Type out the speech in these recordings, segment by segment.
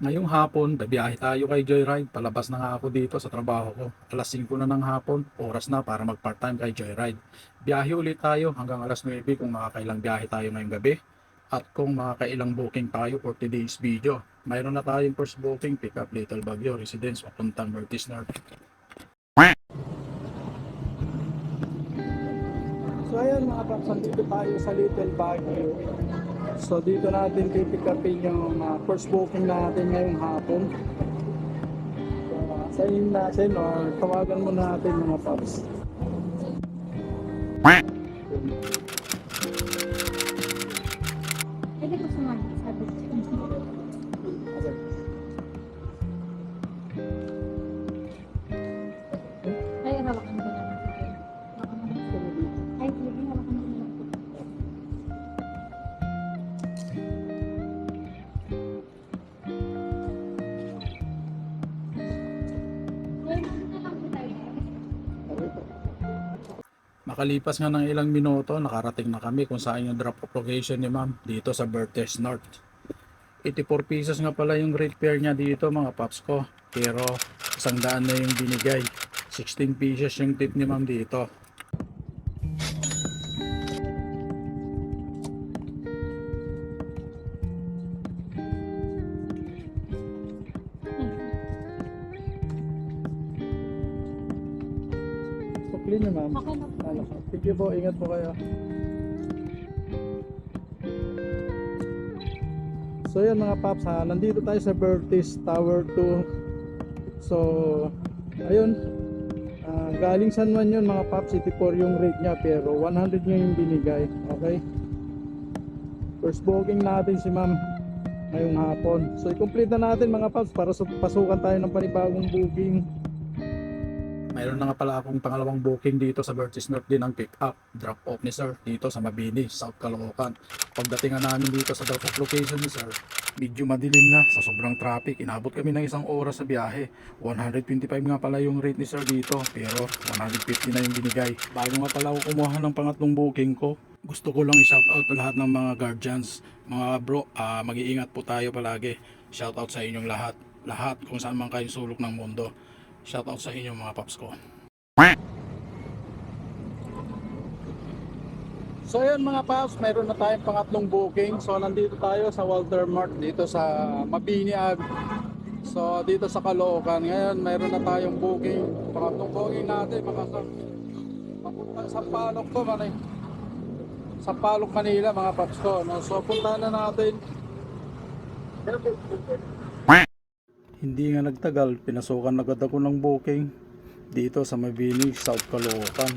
Ngayong hapon, babiyahe tayo kay Joyride. Palabas na nga ako dito sa trabaho ko. Alas 5 na ng hapon, oras na para mag part-time kay Joyride. Biyahe ulit tayo hanggang alas 9 kung makakailang biyahe tayo ngayong gabi. At kung makakailang booking tayo for today's video. Mayroon na tayong first booking, pick up Little Baguio, residence, papuntang Mertis North. So ayan mga paps, dito tayo sa Little Baguio. So dito natin pipick upin yung uh, first booking natin ngayong hapon. So, uh, inyo natin or tawagan mo natin mga paps. Makalipas nga ng ilang minuto, nakarating na kami kung saan yung drop off location ni ma'am dito sa Bertes North. 84 pesos nga pala yung rate fare niya dito mga paps ko. Pero isang daan na yung binigay. 16 pesos yung tip ni ma'am dito. Sukli niyo ma'am. Okay na po. Sige po, ingat po kayo. So yan mga paps ha, nandito tayo sa Bertis Tower 2. So, ayun, ah, galing San Juan yun mga paps, 84 yung rate niya pero 100 niya yung binigay. Okay? First booking natin si ma'am ngayong hapon. So, i-complete na natin mga paps para pasukan tayo ng panibagong booking. Mayroon na nga pala akong pangalawang booking dito sa Vertis North din ang pick up, drop off ni sir dito sa Mabini, South Caloocan. Pagdating nga namin dito sa drop off location ni sir, medyo madilim na sa sobrang traffic. Inabot kami ng isang oras sa biyahe. 125 nga pala yung rate ni sir dito, pero 150 na yung binigay. Bago nga pala ako kumuha ng pangatlong booking ko, gusto ko lang i-shout out lahat ng mga guardians. Mga bro, ah, mag-iingat po tayo palagi. Shout out sa inyong lahat. Lahat kung saan man kayong sulok ng mundo. Shout out sa inyo mga paps ko. So yun mga paps, mayroon na tayong pangatlong booking. So nandito tayo sa Walter Mart dito sa Mabini Ave. So dito sa Caloocan. Ngayon mayroon na tayong booking. Pangatlong booking natin mga sir. Papunta sa Palok to man eh. Sa Palok, Manila mga paps ko. No? So punta na natin. Hindi nga nagtagal, pinasukan agad ako ng booking dito sa Mabini, South Caloocan.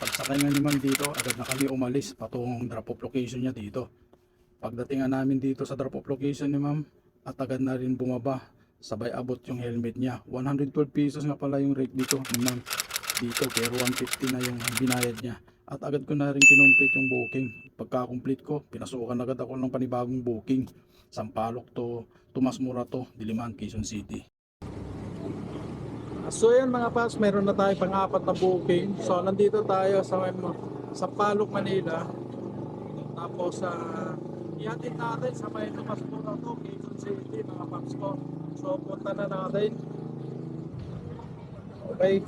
Pagsakay nga naman dito, agad na kami umalis patungong drop off location niya dito. Pagdating nga namin dito sa drop off location ni ma'am, at agad na rin bumaba, sabay abot yung helmet niya. 112 pesos nga pala yung rate dito ni ma'am dito, pero 150 na yung binayad niya. At agad ko na rin kinomplete yung booking. Pagka-complete ko, pinasukan agad ako ng panibagong booking. Sampalok to Tomas Morato, Diliman, Quezon City. So yan mga paps, meron na tayo pang-apat na booking. So nandito tayo sa sa Palok, Manila. Tapos sa uh, ihatid natin sa may Tomas Morato, Quezon City mga paps ko. So punta na natin. Okay.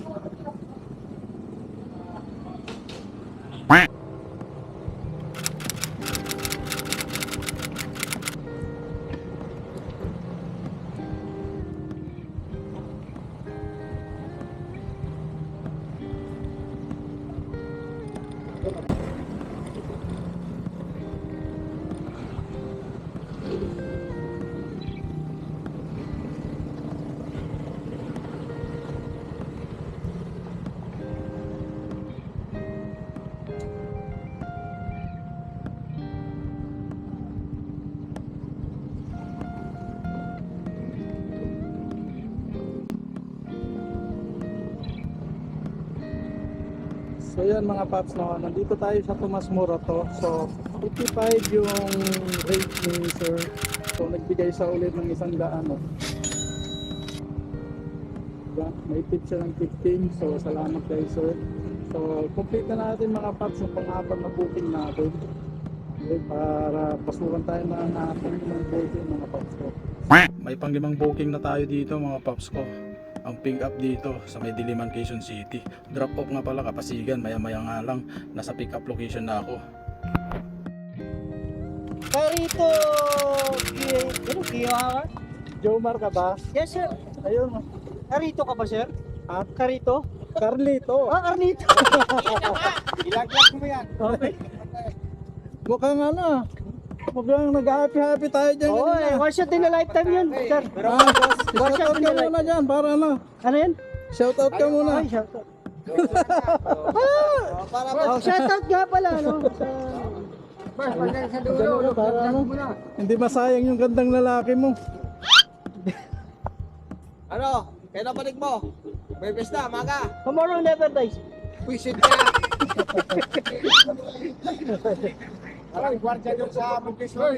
So yan mga paps no, nandito tayo sa Tomas Morato. So 55 yung rate ni sir. So nagbigay sa ulit ng isang daan no. Diba? May tip siya ng 15. So salamat kay sir. So complete na natin mga paps yung pang-apat na booking natin. Okay, para pasukan tayo ng uh, ng booking mga paps ko. May panglimang booking na tayo dito mga paps ko. Ang pick up dito sa may Diliman, Quezon City. Drop off nga pala kapasigan, maya maya nga lang. Nasa pick up location na ako. Karito! Ano, Kiyoha ka? Jomar ka ba? Yes, sir. Ayun. Karito ka ba, sir? Ah, Karito? Carlito. Ah, Karnito! Ilaglag mo yan. Okay. Mukhang ano. Mukhang nag-happy-happy tayo dyan. Oo, eh, one shot in a lifetime yun, sir. Ah, One shot in ka a muna lifetime. dyan, para ano. Ano yan? Shoutout ka muna. Ay, shoutout. Ah! Oh, shoutout nga pala, no? Sa... Ganun ka, para ano. Hindi masayang yung gandang lalaki mo. Ano? Kailan balik mo? Bebes na, maga. Tomorrow never dies. Wisit ka. Alam, gwardiya doon sa Bugis mo.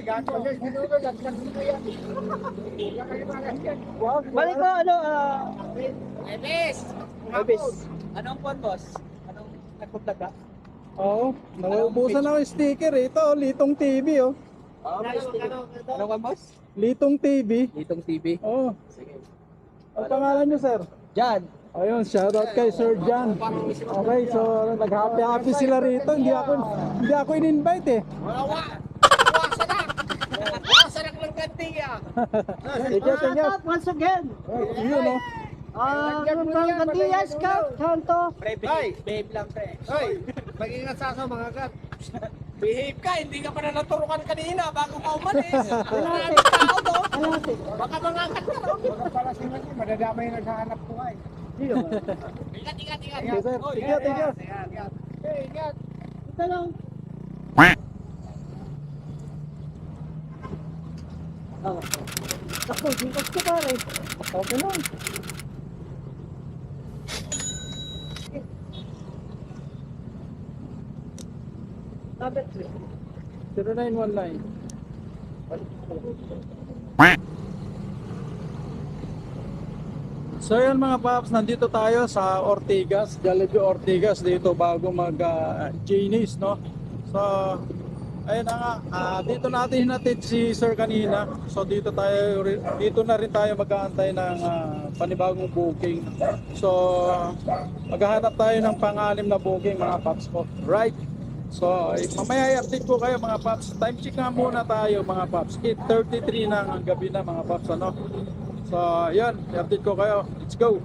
Balik ko, ano, ah... Bebes! Abis. Anong pon, boss? Anong nagpunta ka? Oo, nauubusan ako yung sticker eh. Ito, Litong TV oh. Anong pon, boss? Litong TV. Ditong TV. Oh, Sige. ang pangalan niyo sir? Jan. Ayun, shoutout kay Sir John. Okay, so nag-happy-happy sila rito. Hindi ako hindi ako in-invite eh. Wala, na lang kantiya. Shoutout once again. Yun oh. Ah, from Cantillas, Scout, Kanto. Pre. Behave lang, pre. Hoy, mag-ingat sa sa mga gat. Behave ka, hindi ka pa na naturukan kanina bago ka umalis. Maraming tao to. Baka mga gat ka? Baka pala si Mati, madadamay naghahanap buhay. Ingat, ingat, ingat. Oh. Ingat, ingat. Hey, ingat. Ito lang. Ah. Ako, di ko pare. Okay lang. Dapat 0919. So yun mga paps, nandito tayo sa Ortigas, Jollibee Ortigas dito bago mag uh, Janie's, no? So ayun na nga, ah, dito natin hinatid si Sir kanina. So dito tayo dito na rin tayo mag-aantay ng ah, panibagong booking. So maghahanap tayo ng pang-anim na booking mga paps ko. Right? So, eh, mamaya i-update ko kayo mga paps. Time check nga muna tayo mga paps. 8.33 na ang gabi na mga paps. Ano? So, yun. I-update ko kayo. Let's go.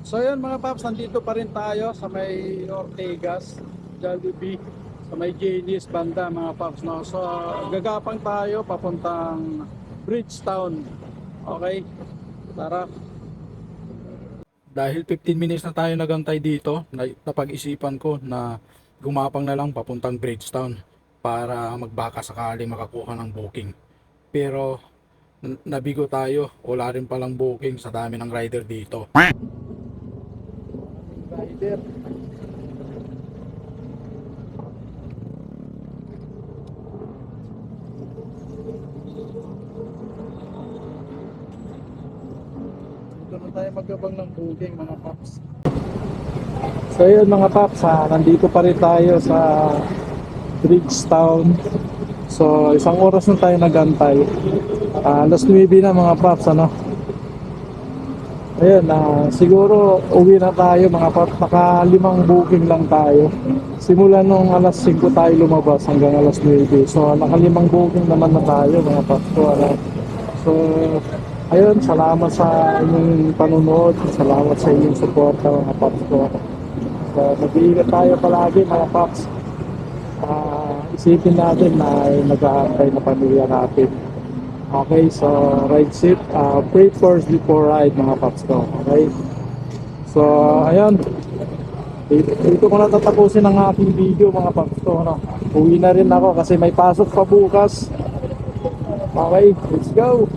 So, yun mga paps. Nandito pa rin tayo sa may Ortegas, Jollibee, sa may Janie's banda mga paps. No? So, gagapang tayo papuntang Bridgetown. Okay? Tara. Dahil 15 minutes na tayo nagantay dito, na- napag-isipan ko na gumapang na lang papuntang Bridgetown para magbaka sakali makakuha ng booking. Pero nabigo tayo, wala rin palang booking sa dami ng rider dito. Rider. Dito na tayo magabang ng booking mga paps. So yun mga paps, ha, nandito pa rin tayo sa Bridgetown. So isang oras na tayo nagantay. Ah, alas 9 na mga paps, ano? Ayun, ah, siguro uwi na tayo mga paps. Naka limang booking lang tayo. Simula nung alas 5 tayo lumabas hanggang alas 9. So nakalimang booking naman na tayo mga paps ko. Ano? So, ayun, salamat sa inyong panunood. Salamat sa inyong suporta mga paps ko. So, mag-iingat tayo palagi mga paps. Ah, isipin natin na ay nag-aantay na pamilya natin. Okay, so ride safe. Uh, pray first before ride mga paps ko. Okay? So, ayun. Dito, dito ko na tatapusin ang aking video mga paps ko. Ano? Uwi na rin ako kasi may pasok pa bukas. Okay, let's go.